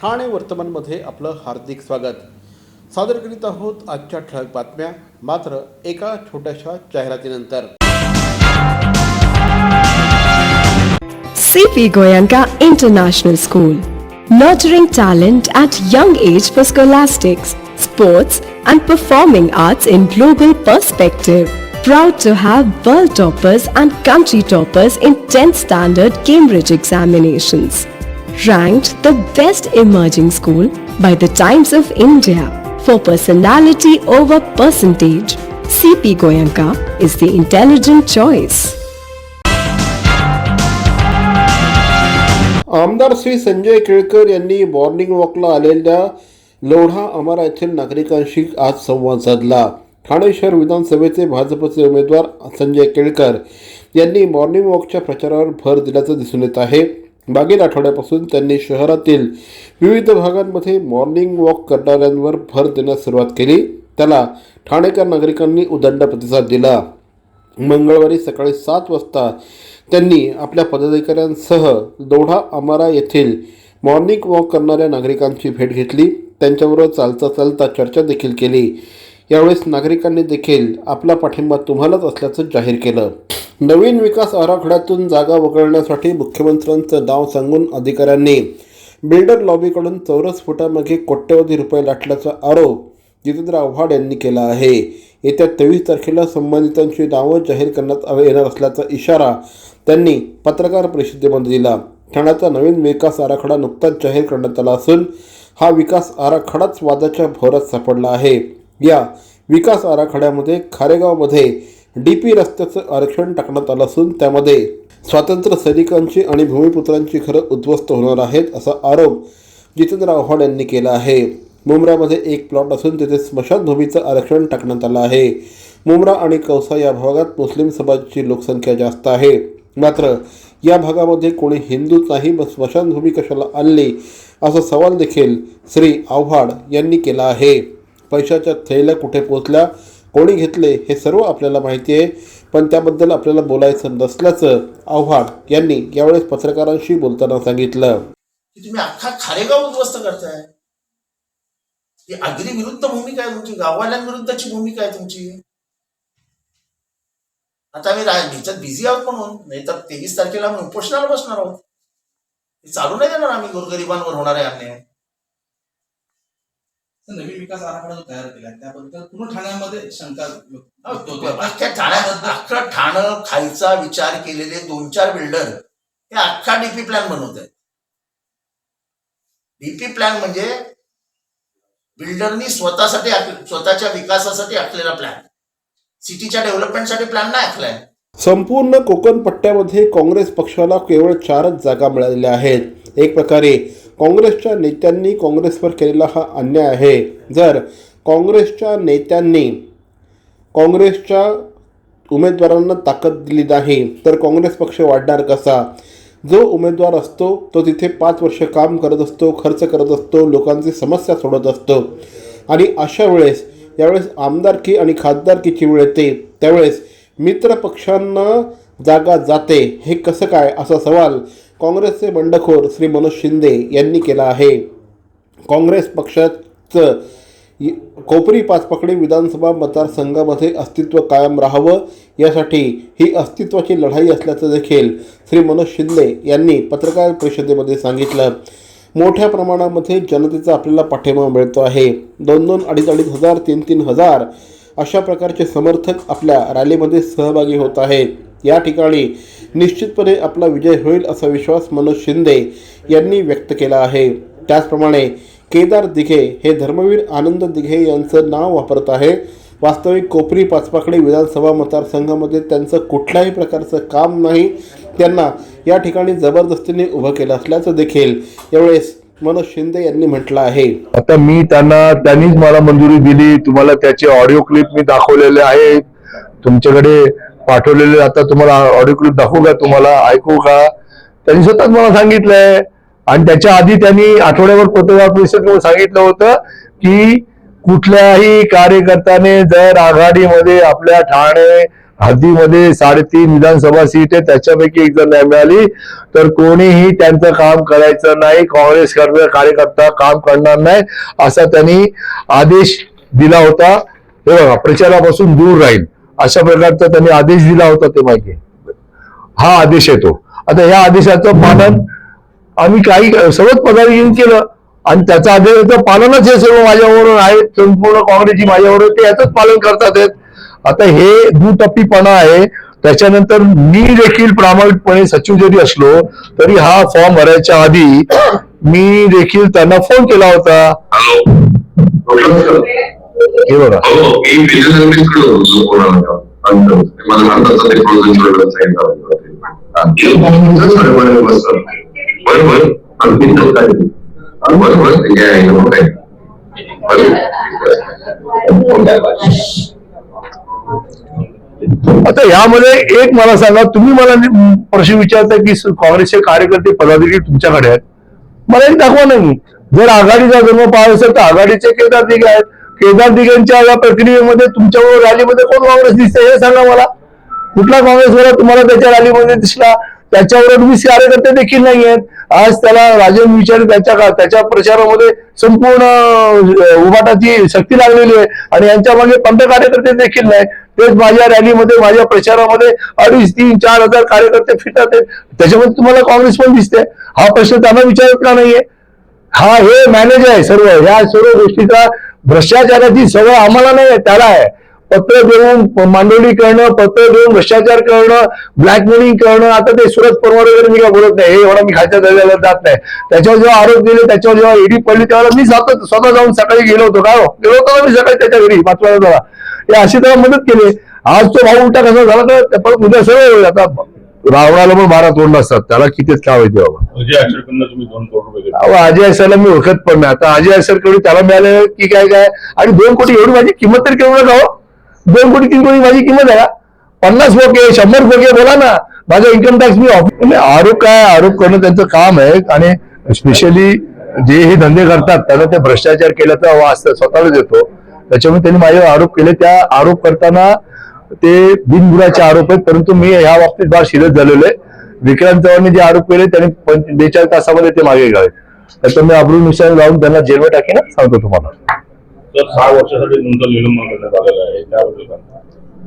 ठाणे वर्तमानमध्ये आपलं हार्दिक स्वागत. सादर करीत आहोत आजच्या ठळक बातम्या मात्र एका छोट्याशा जाहिरातीनंतर. C P Goenka international school nurturing talent at young age for scholastics sports and performing arts in global perspective Proud to have world toppers and country toppers in 10th standard Cambridge examinations. Ranked the best emerging school by the Times of India for personality over percentage. CP Goyanka is the intelligent choice. आमदार श्री संजय केळकर यांनी morning वॉकला आलेल्या लोढा अमरा येथील नागरिकांशी आज संवाद साधला ठाणे शहर विधानसभेचे भाजपचे उमेदवार संजय केळकर यांनी मॉर्निंग वॉकच्या प्रचारावर भर दिल्याचं दिसून येत आहे मागील आठवड्यापासून त्यांनी शहरातील विविध भागांमध्ये मॉर्निंग वॉक करणाऱ्यांवर भर देण्यास सुरुवात केली. त्याला ठाणेकर नागरिकांनी उदंड प्रतिसाद दिला. मंगळवारी सकाळी सात वाजता त्यांनी आपल्या पदाधिकाऱ्यांसह दोढा अमारा येथील मॉर्निंग वॉक करणाऱ्या नागरिकांची भेट घेतली. त्यांच्याबरोबर चालता चालता चर्चा देखील केली. यावेळेस नागरिकांनी देखील आपला पाठिंबा तुम्हालाच असल्याचं जाहीर केलं. नवीन विकास आराखड्यातून जागा वगळण्यासाठी मुख्यमंत्र्यांचं नाव सांगून अधिकाऱ्यांनी बिल्डर लॉबीकडून चौरस फुटामागे कोट्यवधी रुपये लाटल्याचा आरोप जितेंद्र आव्हाड यांनी केला आहे. येत्या तेवीस तारखेला संबंधितांची नावं जाहीर करण्यात येणार असल्याचा इशारा त्यांनी पत्रकार परिषदेमध्ये दिला. ठाण्याचा नवीन विकास आराखडा नुकताच जाहीर करण्यात आला असून हा विकास आराखडाच वादाच्या भोरात सापडला आहे. या विकास आराखड्यामध्ये खारेगावमध्ये डी पी रस्त्याचं आरक्षण टाकण्यात आलं असून त्यामध्ये स्वातंत्र्य सैनिकांची आणि भूमिपुत्रांची खरं उद्ध्वस्त होणार आहेत असा आरोप जितेंद्र आव्हाड यांनी केला आहे. मुंब्रामध्ये एक प्लॉट असून तिथे स्मशानभूमीचं आरक्षण टाकण्यात आलं आहे. मुंब्रा आणि कौसा या भागात मुस्लिम समाजाची लोकसंख्या जास्त आहे. मात्र या भागामध्ये कोणी हिंदूच नाही मग स्मशानभूमी कशाला आणली असा सवाल देखील श्री आव्हाड यांनी केला आहे. पैशाच्या थैल्या कुठे पोचल्या कोणी घेतले हे सर्व आपल्याला माहिती आहे. पण त्याबद्दल आपल्याला बोलायचं नसल्याचं आव्हाड यांनी यावेळेस पत्रकारांशी बोलताना सांगितलं. की तुम्ही अख्खा खारेगाव उद्ध्वस्त करताय. ही अग्री विरुद्ध भूमिका आहे तुमची गाववाल्यांविरुद्धची भूमिका आहे तुमची. आता आम्ही ह्याच्यात बिझी आहोत म्हणून नाही तर तेवीस तारखेला आम्ही उपोषणाला बसणार आहोत. हे चालू नाही देणार आम्ही गोरगरिबांवर होणारे अन्याय. नवीन विकास आराखडा जो तयार केला त्याबद्दल पूर्ण ठाण्यामध्ये शंका व्यक्त होते. अख्ख्या अख्खं ठाणं खायचा विचार केलेले दोन चार बिल्डर हे अख्खा डीपी प्लॅन बनवत आहेत डीपी प्लॅन म्हणजे बिल्डरनी स्वतःसाठी आख- स्वतःच्या विकासासाठी आखलेला प्लॅन सिटीच्या डेव्हलपमेंटसाठी प्लॅन नाही आखलाय. संपूर्ण कोकण पट्ट्यामध्ये काँग्रेस पक्षाला केवळ चारच जागा मिळालेल्या आहेत. एक प्रकारे काँग्रेसच्या नेत्यांनी काँग्रेसवर केलेला हा अन्याय आहे. जर काँग्रेसच्या नेत्यांनी काँग्रेसच्या उमेदवारांना ताकद दिली नाही तर काँग्रेस पक्ष वाढणार कसा? जो उमेदवार असतो तो तिथे पाच वर्ष काम करत असतो खर्च करत असतो लोकांची समस्या सोडत असतो. आणि अशा वेळेस यावेळेस आमदारकी आणि खासदारकीची वेळ येते त्यावेळेस मित्र पक्षांना जागा जाते. हे कसं काय? असा सवाल काँग्रेसचे बंडखोर श्री मनोज शिंदे यांनी केला आहे. काँग्रेस पक्षाचं कोपरी पाचपकडी विधानसभा मतदारसंघामध्ये अस्तित्व कायम राहावं यासाठी ही अस्तित्वाची लढाई असल्याचं देखील श्री मनोज शिंदे यांनी पत्रकार परिषदेमध्ये सांगितलं. मोठ्या प्रमाणामध्ये जनतेचा आपल्याला पाठिंबा मिळतो आहे. दोन दोन अडीच अडीच हजार तीन तीन हजार अशा प्रकारचे समर्थक आपल्या रॅलीमध्ये सहभागी होत आहेत. या ठिकाणी निश्चितपणे आपला विजय होईल असा विश्वास मनोज शिंदे यांनी व्यक्त केला आहे. त्याचप्रमाणे केदार दिघे हे धर्मवीर आनंद दिघे यांचं नाव वापरत आहे. वास्तविक कोपरी पाचपाकडे विधानसभा मतदारसंघामध्ये त्यांचं कुठल्याही प्रकारचं काम नाही. त्यांना या ठिकाणी जबरदस्तीने उभं केलं असल्याचं देखील यावेळेस मनोज शिंदे यांनी म्हटलं आहे. आता मी त्यांना त्यांनीच मला मंजुरी दिली. तुम्हाला त्याचे ऑडिओ क्लिप मी दाखवलेले आहेत. तुमच्याकडे पाठवलेले आता तुम्हाला ऑडिओ क्लिप दाखवू का तुम्हाला ऐकू का? त्यांनी स्वतःच मला सांगितलंय. आणि त्याच्या आधी त्यांनी आठवड्यावर पत्रकार परिषदेवर सांगितलं होतं की कुठल्याही कार्यकर्त्याने जर आघाडीमध्ये आपल्या ठाणे हद्दीमध्ये साडेतीन विधानसभा सीट आहे त्याच्यापैकी एक जर नाही मिळाली तर कोणीही त्यांचं काम करायचं नाही काँग्रेस कार्यकर्ता काम करणार नाही असा त्यांनी आदेश दिला होता. हे बघा प्रचारापासून दूर राहील. अशा प्रकारचा त्यांनी आदेश दिला होता ते माहिती. हा आदेश येतो. आता या आदेशाचं पालन आम्ही काही सर्वच पदाधिकारी केलं. आणि त्याचा आदेशाचं पालनच हे सर्व माझ्याबरोबर आहे. संपूर्ण काँग्रेसची माझ्याबरोबर ते याच पालन करतात आता हे दुटप्पीपणा आहे. त्याच्यानंतर मी देखील प्रामाणिकपणे सचिव जरी असलो तरी हा फॉर्म भरायच्या आधी मी देखील त्यांना फोन केला होता. हॅलो. हे बघा. आता यामध्ये एक मला सांगा तुम्ही मला प्रश्न विचारता की काँग्रेसचे कार्यकर्ते पदाधिकारी तुमच्याकडे आहेत. मला एक दाखवा नाही जर आघाडीचा जन्म पाहायचा असेल तर आघाडीचे केदार दिघे आहेत केदार दिघेंच्या या प्रक्रियेमध्ये तुमच्यावर रॅलीमध्ये कोण काँग्रेस दिसते हे सांगा मला. कुठला काँग्रेसवाला तुम्हाला त्याच्या रॅलीमध्ये दिसला? त्याच्यावर वीस कार्यकर्ते देखील नाही आहेत. आज त्याला राजन विचार त्याच्या त्याच्या प्रचारामध्ये संपूर्ण उभाटाची शक्ती लागलेली आहे. आणि यांच्या मागे पंध कार्यकर्ते देखील नाही. तेच माझ्या रॅलीमध्ये माझ्या प्रचारामध्ये अडीच तीन चार हजार कार्यकर्ते फिरतात आहेत. त्याच्यामध्ये तुम्हाला काँग्रेस पण दिसते हा प्रश्न त्यांना विचारत का नाहीये? हा हे मॅनेज आहे सर्व. ह्या सर्व गोष्टीचा भ्रष्टाचाराची सवय आम्हाला नाही आहे त्याला आहे. पत्र देऊन मांडवली करणं पत्र देऊन भ्रष्टाचार करणं ब्लॅकमेलिंग करणं आता ते सुरत परवार वगैरे मी काय बोलत नाही हे एवढा मी खायच्या दर्जाला जात नाही. त्याच्यावर जेव्हा आरोप दिले त्याच्यावर जेव्हा ईडी पडली त्यावेळेला मी जातो स्वतः जाऊन सकाळी गेलो होतो. का हो? गेलो होतो मी सकाळी त्याच्या घरी पाचव्या जरा हे अशी त्याला मदत केली. आज तो भाऊ उलटा कसा झाला तर परत उद्या सगळं होईल. आता रावणाला पण बारा तोंड असतात. त्याला कितीच काय माहिती बाबा. अजय अक्षरकडनं तुम्ही दोन करोड रुपये घेतले. अहो, अजय असायला मी ओळखत पण नाही. आता अजय असेल कडे त्याला मिळालं की काय काय? आणि दोन कोटी एवढी माझी किंमत तरी केवढं का हो? दोन कोटी तीन कोटी माझी किंमत आहे. का पन्नास बोके शंभर बोके बोला ना. माझा इन्कम टॅक्स मी ऑफिस म्हणजे आरोप काय आरोप करणं त्यांचं काम आहे. आणि स्पेशली जे हे धंदे करतात त्यांना ते भ्रष्टाचार केल्याचा वास स्वतःलाच येतो त्याच्यामुळे त्यांनी माझ्यावर आरोप केले. त्या आरोप करताना ते बिनबुडाचे आरोप आहेत परंतु मी ह्या बाबतीत फार शिरत झालेलो आहे. विक्रांत चव्हाणने जे आरोप केले त्यांनी बेचाळीस तासामध्ये ते मागे घ्यावे त्याचं मी अब्रुनुसार जाऊन त्यांना जेलवर टाकेन सांगतो तुम्हाला. तर सहा वर्षासाठी तुमचं निलंबन करण्यात आलेलं आहे त्याबद्दल काय?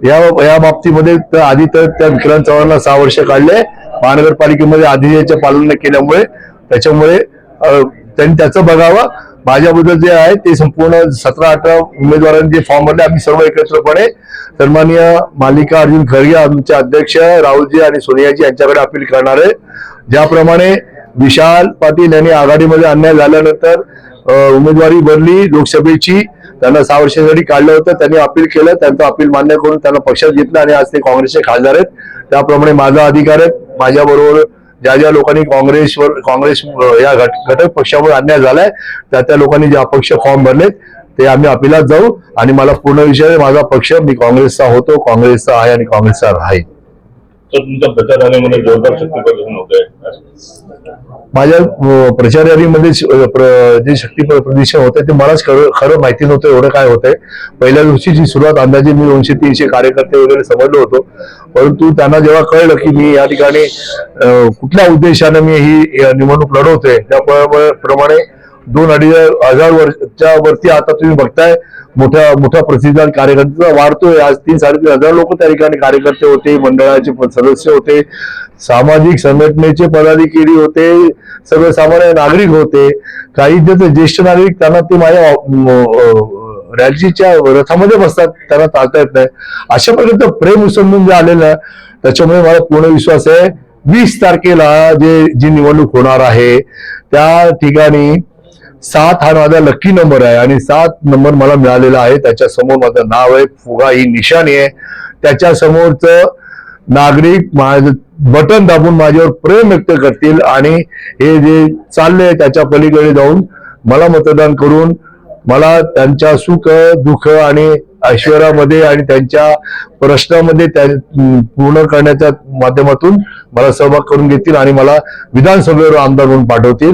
या या बाबतीमध्ये आधी तर त्या विक्रांत चव्हाणला सहा वर्ष काढले. महानगरपालिकेमध्ये आधीच्या पालन न केल्यामुळे त्याच्यामुळे त्यांनी त्याचं बघावं. माझ्याबद्दल जे आहे ते संपूर्ण सतरा अठरा उमेदवारांनी जे फॉर्म भरले. आम्ही सर्व एकत्रपणे सन्माननीय मालिका अर्जुन खरगे आमचे अध्यक्ष राहुलजी आणि सोनियाजी यांच्याकडे अपील करणार आहे. ज्याप्रमाणे विशाल पाटील यांनी आघाडीमध्ये अन्याय झाल्यानंतर उमेदवारी भरली लोकसभेची त्यांना सहा वर्षासाठी काढलं होतं त्यांनी अपील केलं त्यांचं अपील मान्य करून त्यांना पक्षात घेतलं आणि आज ते काँग्रेसचे खासदार आहेत. त्याप्रमाणे माझा अधिकार आहे. माझ्याबरोबर ज्या ज्या लोकांनी काँग्रेसवर काँग्रेस या घट- घटक पक्षावर अन्याय झालाय त्या त्या लोकांनी जे अपक्ष फॉर्म भरलेत ते आम्ही अपिलात जाऊ. आणि मला पूर्ण विषय आहे, माझा पक्ष मी काँग्रेसचा होतो काँग्रेसचा आहे आणि काँग्रेसचा राहील तर प्रचार रॅलीमध्ये म्हणजे जोरदार शक्ती प्रदर्शन होत आहे माझ्या प्रचार रॅलीमध्ये जे शक्ती प्रदर्शन होते ते मलाच खरं माहिती नव्हतं एवढं काय होतंय. पहिल्या दिवशीची सुरुवात अंदाजे मी दोनशे तीनशे कार्यकर्ते वगैरे समजलो होतो. परंतु त्यांना जेव्हा कळलं की मी या ठिकाणी कुठल्या उद्देशाने मी ही निवडणूक लढवतोय त्याप्रमाणे प्रमाणे दोन अडीच हजार वर्षच्या वरती आता तुम्ही बघताय मोठ्या मोठ्या प्रतिसाद कार्यकर्त्याचा वाढतोय. आज तीन साडेतीन हजार लोक त्या ठिकाणी कार्यकर्ते होते मंडळाचे सदस्य होते सामाजिक संघटनेचे पदाधिकारी होते सर्वसामान्य नागरिक होते. काही जे ते ज्येष्ठ नागरिक त्यांना ते माझ्या रॅलीच्या रथामध्ये बसतात त्यांना चालता येत नाही. अशा प्रकारचं प्रेम उसंबून जे आलेलं आहे, त्याच्यामुळे मला पूर्ण विश्वास आहे. वीस तारखेला जे जी निवडणूक होणार आहे त्या ठिकाणी सात हा माझा लकी नंबर आहे आणि सात नंबर मला मिळालेला आहे. त्याच्यासमोर माझं नाव आहे फुगा ही निशाणी आहे. त्याच्यासमोरच नागरिक माझ बटन दाबून माझ्यावर प्रेम व्यक्त करतील आणि हे जे चालले त्याच्या पलीकडे जाऊन मला मतदान करून मला त्यांच्या सुख दुःख आणि ऐश्वर्यामध्ये आणि त्यांच्या प्रश्नामध्ये त्या पूर्ण करण्याच्या माध्यमातून मला सहभाग करून घेतील आणि मला विधानसभेवर आमदार म्हणून पाठवतील.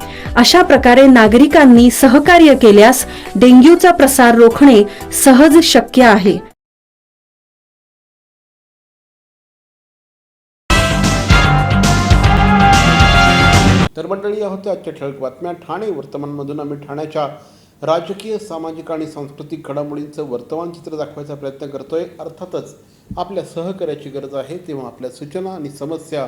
अशा प्रकारे नागरिकांनी सहकार्य केल्यास डेंग्यूचा प्रसार रोखणे सहज शक्य आहे. तर मंडळी या होत्या आजच्या ठळक बातम्या. ठाणे वर्तमानमधून आम्ही ठाण्याच्या राजकीय सामाजिक आणि सांस्कृतिक घडामोडींचं वर्तमान चित्र दाखवायचा प्रयत्न करतोय. अर्थातच आपल्या सहकार्याची गरज आहे तेव्हा आपल्या सूचना आणि समस्या